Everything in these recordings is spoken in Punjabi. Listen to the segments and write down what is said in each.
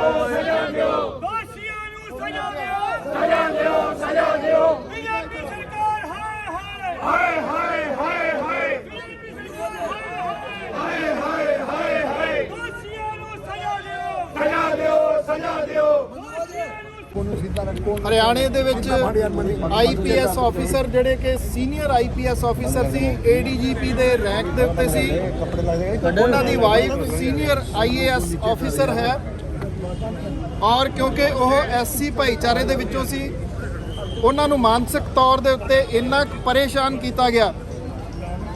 ਦਿਓ ਸਜ਼ਾ ਦਿਓ ਦੋਸ਼ੀਆਂ ਨੂੰ ਸਜ਼ਾ ਦਿਓ ਸਜ਼ਾ ਦਿਓ ਸਜ਼ਾ ਦਿਓ ਬੀਜੇਪੀ ਸਰਕਾਰ ਹਾਏ ਹਾਏ ਹਾਏ ਹਾਏ ਹਾਏ ਹਾਏ ਬੀਜੇਪੀ ਸਰਕਾਰ ਹਾਏ ਹਾਏ ਹਾਏ ਹਾਏ ਦੋਸ਼ੀਆਂ ਨੂੰ ਸਜ਼ਾ ਦਿਓ ਸਜ਼ਾ ਦਿਓ ਸਜ਼ਾ ਦਿਓ ਹਰਿਆਣੇ ਦੇ ਵਿੱਚ ਆਈਪੀਐਸ ਆਫੀਸਰ ਜਿਹੜੇ ਕਿ ਸੀਨੀਅਰ ਆਈਪੀਐਸ ਆਫੀਸਰ ਸੀ ਏਡੀਜੀਪੀ ਦੇ ਰੈਂਕ ਦੇ ਉੱਤੇ ਸੀ। ਉਹਨਾਂ ਦੀ ਵਾਈਫ ਸੀਨੀਅਰ ਆਈਏਐਸ ਆਫੀਸਰ ਹੈ। ਔਰ ਕਿਉਂਕਿ ਉਹ ਐਸਸੀ ਭਾਈਚਾਰੇ ਦੇ ਵਿੱਚੋਂ ਸੀ, ਉਹਨਾਂ ਨੂੰ ਮਾਨਸਿਕ ਤੌਰ ਦੇ ਉੱਤੇ ਇੰਨਾ ਪਰੇਸ਼ਾਨ ਕੀਤਾ ਗਿਆ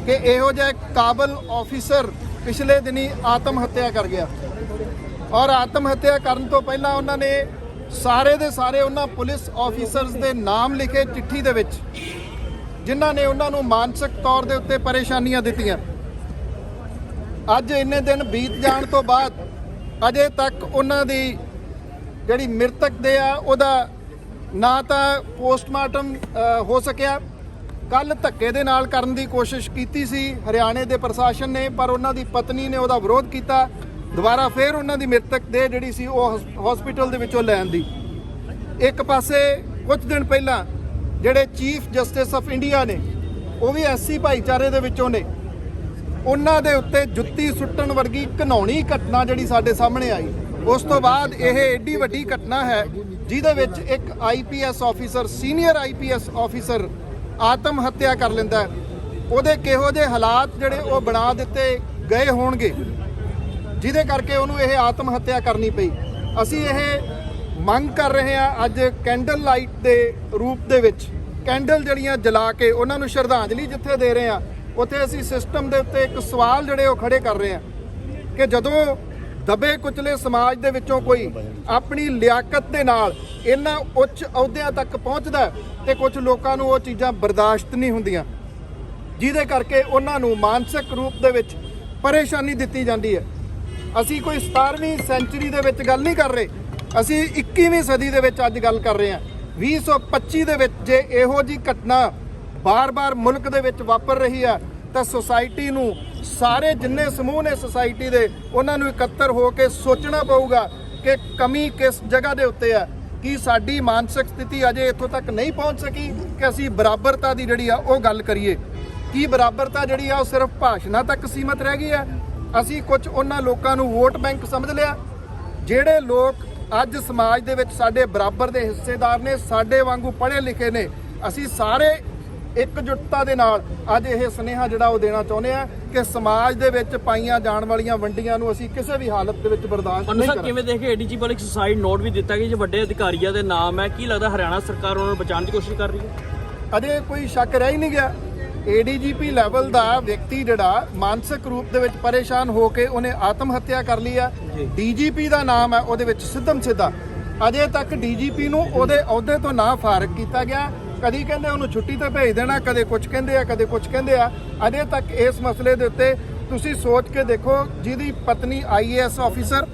ਕਿ ਇਹੋ ਜਿਹਾ ਕਾਬਲ ਆਫੀਸਰ ਪਿਛਲੇ ਦਿਨੀ ਆਤਮ ਹੱਤਿਆ ਕਰ ਗਿਆ। ਔਰ ਆਤਮ ਹੱਤਿਆ ਕਰਨ ਤੋਂ ਪਹਿਲਾਂ ਉਹਨਾਂ ਨੇ ਸਾਰੇ ਦੇ ਸਾਰੇ ਉਹਨਾਂ ਪੁਲਿਸ ਆਫੀਸਰਸ ਦੇ ਨਾਮ ਲਿਖੇ ਚਿੱਠੀ ਦੇ ਵਿੱਚ, ਜਿਨ੍ਹਾਂ ਨੇ ਉਹਨਾਂ ਨੂੰ ਮਾਨਸਿਕ ਤੌਰ ਦੇ ਉੱਤੇ ਪਰੇਸ਼ਾਨੀਆਂ ਦਿੱਤੀਆਂ। ਅੱਜ ਇੰਨੇ ਦਿਨ ਬੀਤ ਜਾਣ ਤੋਂ ਬਾਅਦ ਅਜੇ ਤੱਕ ਉਹਨਾਂ ਦੀ ਜਿਹੜੀ ਮ੍ਰਿਤਕ ਦੇ ਆ, ਉਹਦਾ ਨਾ ਤਾਂ ਪੋਸਟਮਾਰਟਮ ਹੋ ਸਕਿਆ। ਕੱਲ ਧੱਕੇ ਦੇ ਨਾਲ ਕਰਨ ਦੀ ਕੋਸ਼ਿਸ਼ ਕੀਤੀ ਸੀ ਹਰਿਆਣੇ ਦੇ ਪ੍ਰਸ਼ਾਸਨ ਨੇ, ਪਰ ਉਹਨਾਂ ਦੀ ਪਤਨੀ ਨੇ ਉਹਦਾ ਵਿਰੋਧ ਕੀਤਾ। ਦੁਬਾਰਾ ਫੇਰ ਉਹਨਾਂ ਦੀ ਮ੍ਰਿਤਕ ਦੇ ਜਿਹੜੀ ਸੀ ਉਹ ਹਸਪੀਟਲ ਦੇ ਵਿੱਚੋਂ ਲੈਣ ਦੀ। ਇੱਕ ਪਾਸੇ ਕੁਝ ਦਿਨ ਪਹਿਲਾਂ ਜਿਹੜੇ ਚੀਫ ਜਸਟਿਸ ਆਫ ਇੰਡੀਆ ਨੇ, ਉਹ ਵੀ ਐਸਸੀ ਭਾਈਚਾਰੇ ਦੇ ਵਿੱਚੋਂ ਨੇ ਉਹਨਾਂ ਦੇ ਉੱਤੇ ਜੁੱਤੀ ਸੁੱਟਣ ਵਰਗੀ ਘਨੌਣੀ ਘਟਨਾ ਜਿਹੜੀ ਸਾਡੇ ਸਾਹਮਣੇ ਆਈ ਉਸ ਤੋਂ ਬਾਅਦ ਇਹ ਏਡੀ ਵੱਡੀ ਘਟਨਾ ਹੈ, ਜਿਹਦੇ ਵਿੱਚ ਇੱਕ IPS officer, senior IPS officer ਆਤਮ ਹੱਤਿਆ ਕਰ ਲੈਂਦਾ ਹੈ। ਉਹਦੇ ਕਿਹੋ ਜਿਹੇ ਹਾਲਾਤ ਜਿਹੜੇ ਉਹ ਬਣਾ ਦਿੱਤੇ ਗਏ ਹੋਣਗੇ, ਜਿਹਦੇ ਕਰਕੇ ਉਹਨੂੰ ਇਹ ਆਤਮ ਹੱਤਿਆ ਕਰਨੀ ਪਈ ਅਸੀਂ ਇਹ ਮੰਗ ਕਰ ਰਹੇ ਹਾਂ ਅੱਜ ਕੈਂਡਲ ਲਾਈਟ ਦੇ ਰੂਪ ਦੇ ਵਿੱਚ, ਕੈਂਡਲ ਜਿਹੜੀਆਂ ਜਲਾ ਕੇ ਉਹਨਾਂ ਨੂੰ ਸ਼ਰਧਾਂਜਲੀ ਜਿੱਥੇ ਦੇ ਰਹੇ ਹਾਂ ਉੱਥੇ ਅਸੀਂ ਸਿਸਟਮ ਦੇ ਉੱਤੇ ਇੱਕ ਸਵਾਲ ਜਿਹੜੇ ਉਹ ਖੜੇ ਕਰ ਰਹੇ ਹਾਂ ਕਿ ਜਦੋਂ ਦਬੇ ਕੁਚਲੇ ਸਮਾਜ ਦੇ ਵਿੱਚੋਂ ਕੋਈ ਆਪਣੀ ਲਿਆਕਤ ਦੇ ਨਾਲ ਇਹਨਾਂ ਉੱਚ ਅਹੁਦਿਆਂ ਤੱਕ ਪਹੁੰਚਦਾ ਹੈ ਤੇ ਕੁਝ ਲੋਕਾਂ ਨੂੰ ਉਹ ਚੀਜ਼ਾਂ ਬਰਦਾਸ਼ਤ ਨਹੀਂ ਹੁੰਦੀਆਂ, ਜਿਹਦੇ ਕਰਕੇ ਉਹਨਾਂ ਨੂੰ ਮਾਨਸਿਕ ਰੂਪ ਦੇ ਵਿੱਚ ਪਰੇਸ਼ਾਨੀ ਦਿੱਤੀ ਜਾਂਦੀ ਹੈ। ਅਸੀਂ ਕੋਈ 17ਵੀਂ ਸੈਂਚੁਰੀ ਦੇ ਵਿੱਚ ਗੱਲ ਨਹੀਂ ਕਰ ਰਹੇ, ਅਸੀਂ 21ਵੀਂ ਸਦੀ ਦੇ ਵਿੱਚ ਅੱਜ ਗੱਲ ਕਰ ਰਹੇ ਹਾਂ। 2025 ਦੇ ਵਿੱਚ ਜੇ ਇਹੋ ਜੀ ਘਟਨਾ ਬਾਰ-ਬਾਰ ਮੁਲਕ ਦੇ ਵਿੱਚ ਵਾਪਰ ਰਹੀ ਹੈ, ਤਾਂ ਸੋਸਾਇਟੀ ਨੂੰ ਸਾਰੇ ਜਿੰਨੇ ਸਮੂਹ ਨੇ ਸੋਸਾਇਟੀ ਦੇ, ਉਹਨਾਂ ਨੂੰ ਇਕੱਤਰ ਹੋ ਕੇ ਸੋਚਣਾ ਪਊਗਾ ਕਿ ਕਮੀ ਕਿਸ ਜਗ੍ਹਾ ਦੇ ਉੱਤੇ ਹੈ, ਕੀ ਸਾਡੀ ਮਾਨਸਿਕ ਸਥਿਤੀ ਅਜੇ ਇੱਥੋਂ ਤੱਕ ਨਹੀਂ ਪਹੁੰਚ ਸਕੀ ਕਿ ਅਸੀਂ ਬਰਾਬਰਤਾ ਦੀ ਜਿਹੜੀ ਆ ਉਹ ਗੱਲ ਕਰੀਏ। ਕੀ ਬਰਾਬਰਤਾ ਜਿਹੜੀ ਆ ਉਹ ਸਿਰਫ ਭਾਸ਼ਣਾਂ ਤੱਕ ਸੀਮਤ ਰਹਿ ਗਈ ਹੈ? ਅਸੀਂ ਕੁਝ ਉਹਨਾਂ ਲੋਕਾਂ ਨੂੰ ਵੋਟ ਬੈਂਕ ਸਮਝ ਲਿਆ। ਜਿਹੜੇ ਲੋਕ ਅੱਜ ਸਮਾਜ ਦੇ ਵਿੱਚ ਸਾਡੇ ਬਰਾਬਰ ਦੇ ਹਿੱਸੇਦਾਰ ਨੇ, ਸਾਡੇ ਵਾਂਗੂ ਪੜ੍ਹੇ ਲਿਖੇ ਨੇ, ਅਸੀਂ ਸਾਰੇ ਇਕਜੁੱਟਤਾ ਦੇ ਨਾਲ ਅੱਜ ਇਹ ਸੁਨੇਹਾ ਜਿਹੜਾ ਉਹ ਦੇਣਾ ਚਾਹੁੰਦੇ ਆ ਕਿ ਸਮਾਜ ਦੇ ਵਿੱਚ ਪਾਈਆਂ ਜਾਣ ਵਾਲੀਆਂ ਵੰਡੀਆਂ ਨੂੰ ਅਸੀਂ ਕਿਸੇ ਵੀ ਹਾਲਤ ਦੇ ਵਿੱਚ ਬਰਦਾਸ਼ਤ ਨਹੀਂ ਕਰਾਂਗੇ। ਕਿਵੇਂ ਦੇਖੇ ਏਡੀਜੀ ਵੱਲ ਇੱਕ ਸੁਸਾਈਡ ਨੋਟ ਵੀ ਦਿੱਤਾ ਗਿਆ ਜੇ ਵੱਡੇ ਅਧਿਕਾਰੀਆਂ ਦੇ ਨਾਮ ਹੈ ਕੀ ਲੱਗਦਾ ਹਰਿਆਣਾ ਸਰਕਾਰ ਉਹਨਾਂ ਨੂੰ ਬਚਾਉਣ ਦੀ ਕੋਸ਼ਿਸ਼ ਕਰ ਰਹੀ ਹੈ? ਅਜੇ ਕੋਈ ਸ਼ੱਕ ਰਹਿ ਹੀ ਨਹੀਂ ਗਿਆ। ਏਡੀਜੀਪੀ ਲੈਵਲ ਦਾ ਵਿਅਕਤੀ ਜਿਹੜਾ ਮਾਨਸਿਕ ਰੂਪ ਦੇ ਵਿੱਚ ਪਰੇਸ਼ਾਨ ਹੋ ਕੇ ਉਹਨੇ ਆਤਮ ਹੱਤਿਆ ਕਰ ਲਈ ਆ। ਡੀਜੀਪੀ ਦਾ ਨਾਮ ਹੈ ਉਹਦੇ ਵਿੱਚ ਸਿੱਧਮ ਸਿੱਧਾ। ਅਜੇ ਤੱਕ ਡੀਜੀਪੀ ਨੂੰ ਉਹਦੇ ਅਹੁਦੇ ਤੋਂ ਨਾ ਫਾਰਗ ਕੀਤਾ ਗਿਆ। ਕਦੀ ਕਹਿੰਦੇ ਉਹਨੂੰ ਛੁੱਟੀ ਤੇ ਭੇਜ ਦੇਣਾ, ਕਦੇ ਕੁਝ ਕਹਿੰਦੇ ਆ, ਕਦੇ ਕੁਝ ਕਹਿੰਦੇ ਆ। ਅਜੇ ਤੱਕ ਇਸ ਮਸਲੇ ਦੇ ਉੱਤੇ ਤੁਸੀਂ ਸੋਚ ਕੇ ਦੇਖੋ, ਜਿਹਦੀ ਪਤਨੀ ਆਈਏਐਸ ਆਫੀਸਰ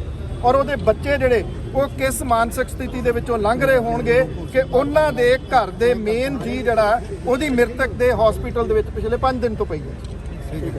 ਔਰ ਉਹਦੇ ਬੱਚੇ ਜਿਹੜੇ, ਉਹ ਕਿਸ ਮਾਨਸਿਕ ਸਥਿਤੀ ਦੇ ਵਿੱਚੋਂ ਲੰਘ ਰਹੇ ਹੋਣਗੇ ਕਿ ਉਹਨਾਂ ਦੇ ਘਰ ਦੇ ਮੇਨ ਜੀ ਜਿਹੜਾ, ਉਹਦੀ ਮ੍ਰਿਤਕ ਦੇ ਹਸਪੀਟਲ ਦੇ ਵਿੱਚ ਪਿਛਲੇ 5 ਦਿਨ ਤੋਂ ਪਈ ਹੈ।